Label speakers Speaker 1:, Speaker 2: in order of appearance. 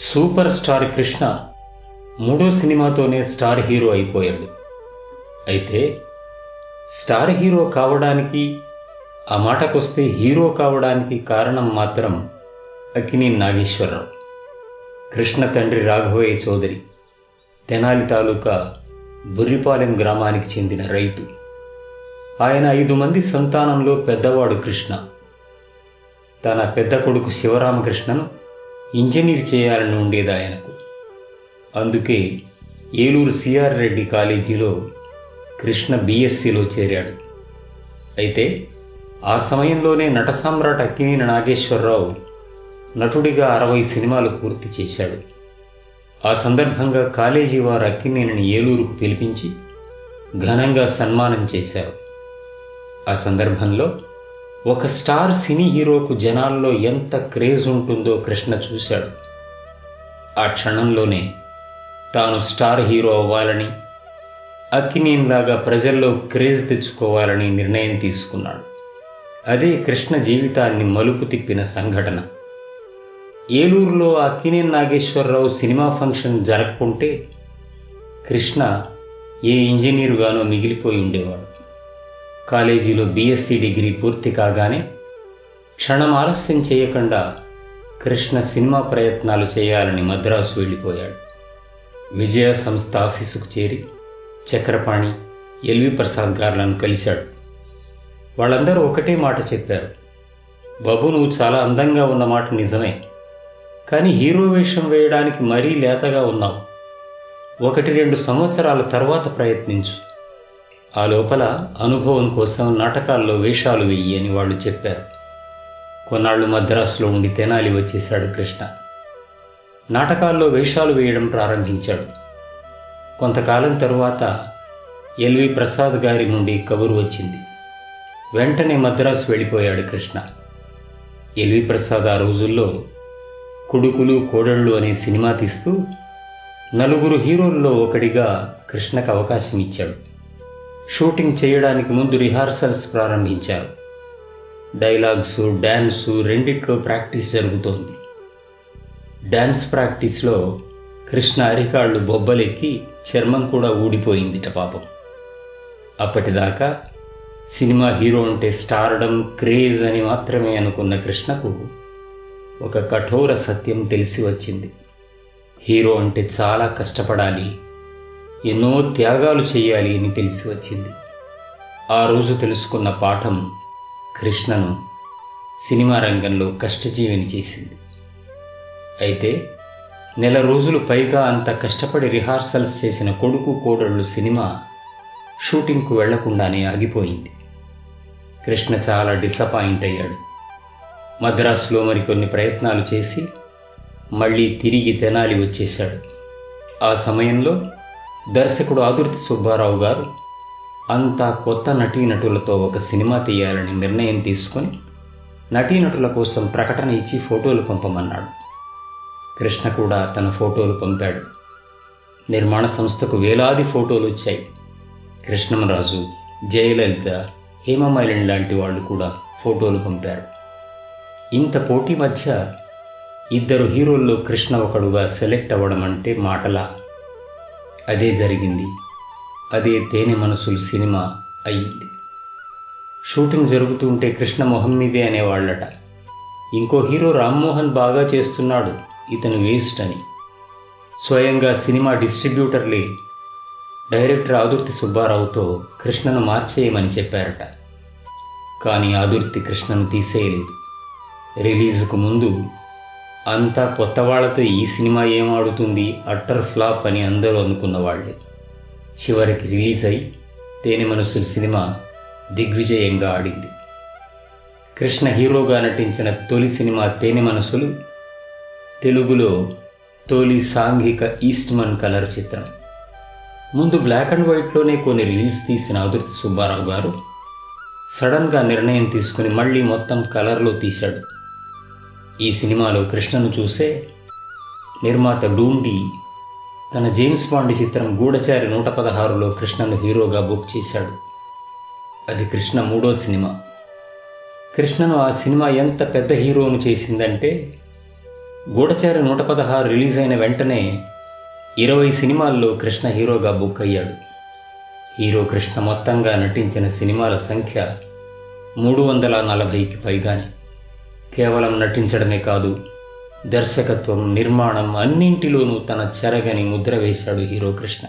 Speaker 1: Super star Krishna మూడో సినిమాతోనే star hero అయిపోయాడు. అయితే స్టార్ హీరో కావడానికి ఆ మాటకొస్తే హీరో కావడానికి కారణం మాత్రం అకిని నాగేశ్వరరావు. కృష్ణ తండ్రి రాఘవయ్య చౌదరి తెనాలి తాలూకా బుర్రిపాలెం గ్రామానికి చెందిన రైతు. ఆయన ఐదు మంది సంతానంలో పెద్దవాడు కృష్ణ. తన పెద్ద కొడుకు శివరామకృష్ణను ఇంజనీర్ చేయాలని ఉండేది ఆయనకు. అందుకే ఏలూరు సిఆర్ రెడ్డి కాలేజీలో కృష్ణ బీఎస్సీలో చేరాడు. అయితే ఆ సమయంలోనే నట సామ్రాట్ అక్కినేని నాగేశ్వరరావు నటుడిగా అరవై సినిమాలు పూర్తి చేశాడు. ఆ సందర్భంగా కాలేజీ వారు అక్కినేనిని ఏలూరుకు పిలిపించి ఘనంగా సన్మానం చేశారు. ఆ సందర్భంలో ఒక స్టార్ సినీ హీరోకు జనాల్లో ఎంత క్రేజ్ ఉంటుందో కృష్ణ చూశాడు. ఆ క్షణంలోనే తాను స్టార్ హీరో అవ్వాలని అక్కినేనిలాగా ప్రజల్లో క్రేజ్ తెచ్చుకోవాలని నిర్ణయం తీసుకున్నాడు. అదే కృష్ణ జీవితాన్ని మలుపు తిప్పిన సంఘటన. ఏలూరులో అక్కినేని నాగేశ్వరరావు సినిమా ఫంక్షన్ జరగకుంటే కృష్ణ ఏ ఇంజనీరుగానో మిగిలిపోయి ఉండేవాడు. కాలేజీలో బీఎస్సీ డిగ్రీ పూర్తి కాగానే క్షణం ఆలస్యం చేయకుండా కృష్ణ సినిమా ప్రయత్నాలు చేయాలని మద్రాసు వెళ్ళిపోయాడు. విజయ సంస్థ ఆఫీసుకు చేరి చక్రపాణి ఎల్వి ప్రసాద్ గారులను కలిశాడు. వాళ్ళందరూ ఒకటే మాట చెప్పారు. బాబు నువ్వు చాలా అందంగా ఉన్న మాట నిజమే. కానీ హీరో వేషం వేయడానికి మరీ లేతగా ఉన్నావు. ఒకటి రెండు సంవత్సరాల తర్వాత ప్రయత్నించు. ఆ లోపల అనుభవం కోసం నాటకాల్లో వేషాలు వెయ్యి అని వాళ్ళు చెప్పారు. కొన్నాళ్ళు మద్రాసులో ఉండి తెనాలి వచ్చేశాడు కృష్ణ. నాటకాల్లో వేషాలు వేయడం ప్రారంభించాడు. కొంతకాలం తరువాత ఎల్వి ప్రసాద్ గారి నుండి కబురు వచ్చింది. వెంటనే మద్రాసు వెళ్ళిపోయాడు కృష్ణ. ఎల్వి ప్రసాద్ ఆ రోజుల్లో కొడుకులు కోడళ్ళు అనే సినిమా తీస్తూ నలుగురు హీరోల్లో ఒకడిగా కృష్ణకు అవకాశం ఇచ్చాడు. షూటింగ్ చేయడానికి ముందు రిహార్సల్స్ ప్రారంభించారు. డైలాగ్స్ డ్యాన్సు రెండిట్లో ప్రాక్టీస్ జరుగుతోంది. డ్యాన్స్ ప్రాక్టీస్లో కృష్ణ అరికాళ్ళు బొబ్బలెక్కి చర్మం కూడా ఊడిపోయిందిట పాపం. అప్పటిదాకా సినిమా హీరో అంటే స్టార్డం క్రేజ్ అని మాత్రమే అనుకున్న కృష్ణకు ఒక కఠోర సత్యం తెలిసి వచ్చింది. హీరో అంటే చాలా కష్టపడాలి. ఎన్నో త్యాగాలు చేయాలి అని తెలిసి వచ్చింది. ఆ రోజు తెలుసుకున్న పాఠం కృష్ణను సినిమా రంగంలో కష్టజీవిని చేసింది. అయితే నెల రోజులు పైగా అంత కష్టపడి రిహార్సల్స్ చేసిన కొడుకు కోడళ్ళు సినిమా షూటింగ్కు వెళ్ళకుండానే ఆగిపోయింది. కృష్ణ చాలా డిసప్పాయింట్ అయ్యాడు. మద్రాసులో మరికొన్ని ప్రయత్నాలు చేసి మళ్ళీ తిరిగి తెనాలి వచ్చేశాడు. ఆ సమయంలో దర్శకుడు ఆదుర్తి సుబ్బారావు గారు అంతా కొత్త నటీనటులతో ఒక సినిమా తీయాలని నిర్ణయం తీసుకొని నటీనటుల కోసం ప్రకటన ఇచ్చి ఫోటోలు పంపమన్నాడు. కృష్ణ కూడా తన ఫోటోలు పంపాడు. నిర్మాణ సంస్థకు వేలాది ఫోటోలు వచ్చాయి. కృష్ణమరాజు జయలలిత హేమమైలిన్ లాంటి వాళ్ళు కూడా ఫోటోలు పంపారు. ఇంత పోటీ మధ్య ఇద్దరు హీరోల్లో కృష్ణ ఒకడుగా సెలెక్ట్ అవ్వడం అంటే మాటలా? అదే జరిగింది. అదే తేనె మనసులు సినిమా అయ్యింది. షూటింగ్ జరుగుతుంటే కృష్ణ మొహం మీదే అనేవాళ్ళట. ఇంకో హీరో రామ్మోహన్ బాగా చేస్తున్నాడు. ఇతను వేస్ట్ అని. స్వయంగా సినిమా డిస్ట్రిబ్యూటర్లే డైరెక్టర్ ఆదుర్తి సుబ్బారావుతో కృష్ణను మార్చేయమని చెప్పారట. కానీ ఆదుర్తి కృష్ణను తీసేయలేదు. రిలీజ్కు ముందు అంతా కొత్త వాళ్ళతో ఈ సినిమా ఏం ఆడుతుంది? అట్టర్ ఫ్లాప్ అని అందరూ అనుకున్న వాళ్ళే చివరికి రిలీజ్ అయి తేనె మనసులు సినిమా దిగ్విజయంగా ఆడింది. కృష్ణ హీరోగా నటించిన తొలి సినిమా తేనె మనసులు తెలుగులో తొలి సాంఘిక ఈస్ట్మన్ కలర్ చిత్రం. ముందు బ్లాక్ అండ్ వైట్లోనే కొన్ని రిలీజ్ తీసిన అదుర్తి సుబ్బారావు గారు సడన్గా నిర్ణయం తీసుకుని మళ్ళీ మొత్తం కలర్లో తీశాడు. ఈ సినిమాలో కృష్ణను చూసే నిర్మాత డూండి తన జేమ్స్ బాండ్ చిత్రం గూఢచారి నూట పదహారులో కృష్ణను హీరోగా బుక్ చేశాడు. అది కృష్ణ మూడో సినిమా. కృష్ణను ఆ సినిమా ఎంత పెద్ద హీరోను చేసిందంటే గూఢచారి నూట పదహారు రిలీజ్ అయిన వెంటనే ఇరవై సినిమాల్లో కృష్ణ హీరోగా బుక్ అయ్యాడు. హీరో కృష్ణ మొత్తంగా నటించిన సినిమాల సంఖ్య మూడు వందల నలభైకి పైగానే. కేవలం నటించడమే కాదు దర్శకత్వం నిర్మాణం అన్నింటిలోనూ తన చెరగని ముద్ర వేశాడు హీరో కృష్ణ.